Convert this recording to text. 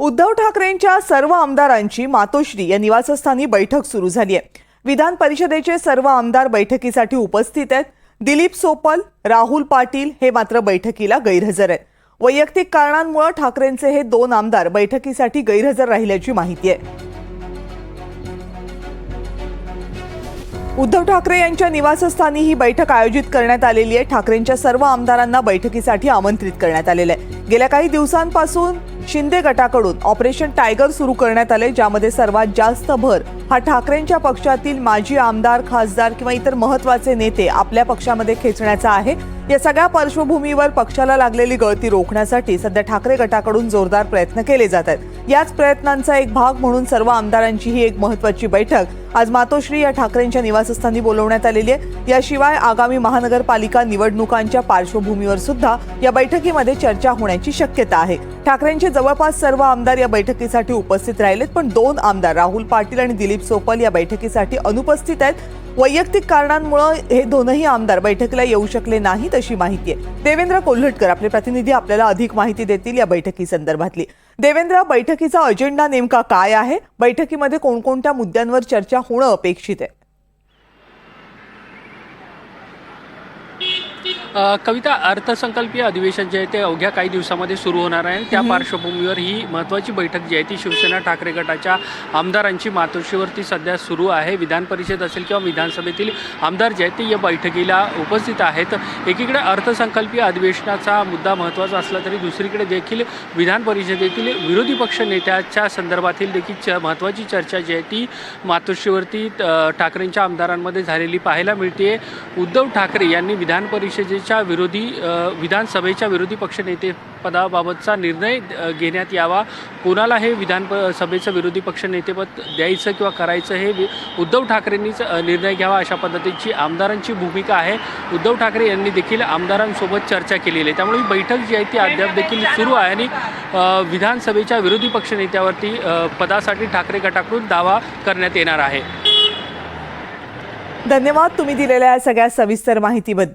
उद्धव ठाकरेंच्या सर्व आमदारांची मातोश्री या निवासस्थानी बैठक सुरू झाली आहे. विधान परिषदेचे सर्व आमदार बैठकीसाठी उपस्थित आहेत. दिलीप सोपल राहुल पाटील हे मात्र बैठकीला गैरहजर आहेत. वैयक्तिक कारणांमुळे ठाकरेंचे हे दोन आमदार बैठकीसाठी गैरहजर राहिल्याची माहिती आहे. उद्धव ठाकरे यांच्या निवासस्थानी ही बैठक आयोजित करण्यात आलेली आहे. ठाकरेंच्या सर्व आमदारांना बैठकीसाठी आमंत्रित करण्यात आलेलं आहे. गेल्या काही दिवसांपासून शिंदे गटाकडून ऑपरेशन टायगर सुरू करण्यात आले ज्यामध्ये सर्वात जास्त भर हा ठाकरेंच्या पक्षातील माजी आमदार खासदार किंवा इतर महत्त्वाचे नेते आपल्या पक्षामध्ये खेचण्याचा आहे. या सगळ्या पार्श्वभूमीवर पक्षाला लागलेली गळती रोखण्यासाठी सध्या ठाकरे गटाकडून जोरदार प्रयत्न केले जात आहेत. याच प्रयत्नांचा एक भाग म्हणून सर्व आमदारांची ही एक महत्वाची बैठक आज मातोश्री या ठाकरेंच्या निवासस्थानी बोलवण्यात आलेली आहे. याशिवाय आगामी महानगरपालिका निवडणुकांच्या पार्श्वभूमीवर सुद्धा या बैठकीमध्ये चर्चा होण्याची शक्यता आहे. ठाकरेंचे जवळपास सर्व आमदार या बैठकीसाठी उपस्थित राहिलेत पण दोन आमदार राहुल पाटील आणि दिलीप सोपल या बैठकीसाठी अनुपस्थित आहेत. वैयक्तिक कारणांमुळे हे दोनही आमदार बैठकीला येऊ शकले नाहीत अशी माहिती आहे. देवेंद्र कोल्हटकर आपले प्रतिनिधी आपल्याला अधिक माहिती देतील या बैठकी संदर्भातली. देवेंद्र बैठकीचा अजेंडा नेमका काय आहे? बैठकीमध्ये कोणकोणत्या मुद्द्यांवर चर्चा होणं अपेक्षित आहे? कविता अर्थसंकल्पीय अधिवेशन जे आहे ते अवघ्या काही दिवसामध्ये सुरू होणार आहे. त्या पार्श्वभूमीवर ही महत्त्वाची बैठक जी आहे ती शिवसेना ठाकरे गटाच्या आमदारांची मातोश्रीवरती सध्या सुरू आहे. विधान परिषद असेल किंवा विधानसभेतील आमदार जे आहेत ते या बैठकीला उपस्थित आहेत. एकीकडे अर्थसंकल्पीय अधिवेशनाचा मुद्दा महत्त्वाचा असला तरी दुसरीकडे देखील विधान परिषदेतील विरोधी पक्ष नेत्याच्या संदर्भातील देखील च महत्त्वाची चर्चा जी आहे ती मातोश्रीवरती ठाकरेंच्या आमदारांमध्ये झालेली पाहायला मिळते उद्धव ठाकरे यांनी विधान परिषदेच्या विरोधी विधानसभेच्या विरोधी पक्षनेते पदाबाबतचा निर्णय घेण्यात यावा. कोणाला हे विधान सभेचं विरोधी पक्षनेतेपद द्यायचं किंवा करायचं हे उद्धव ठाकरेंनीच निर्णय घ्यावा अशा पद्धतीची आमदारांची भूमिका आहे. उद्धव ठाकरे यांनी देखील आमदारांसोबत चर्चा केलेली आहे. त्यामुळे ही बैठक जी आहे ती अद्याप देखील सुरू आहे आणि विधानसभेच्या विरोधी पक्षनेत्यावरती पदासाठी ठाकरे गटाकडून दावा करण्यात येणार आहे. धन्यवाद तुम्ही दिलेल्या या सगळ्या सविस्तर माहितीबद्दल.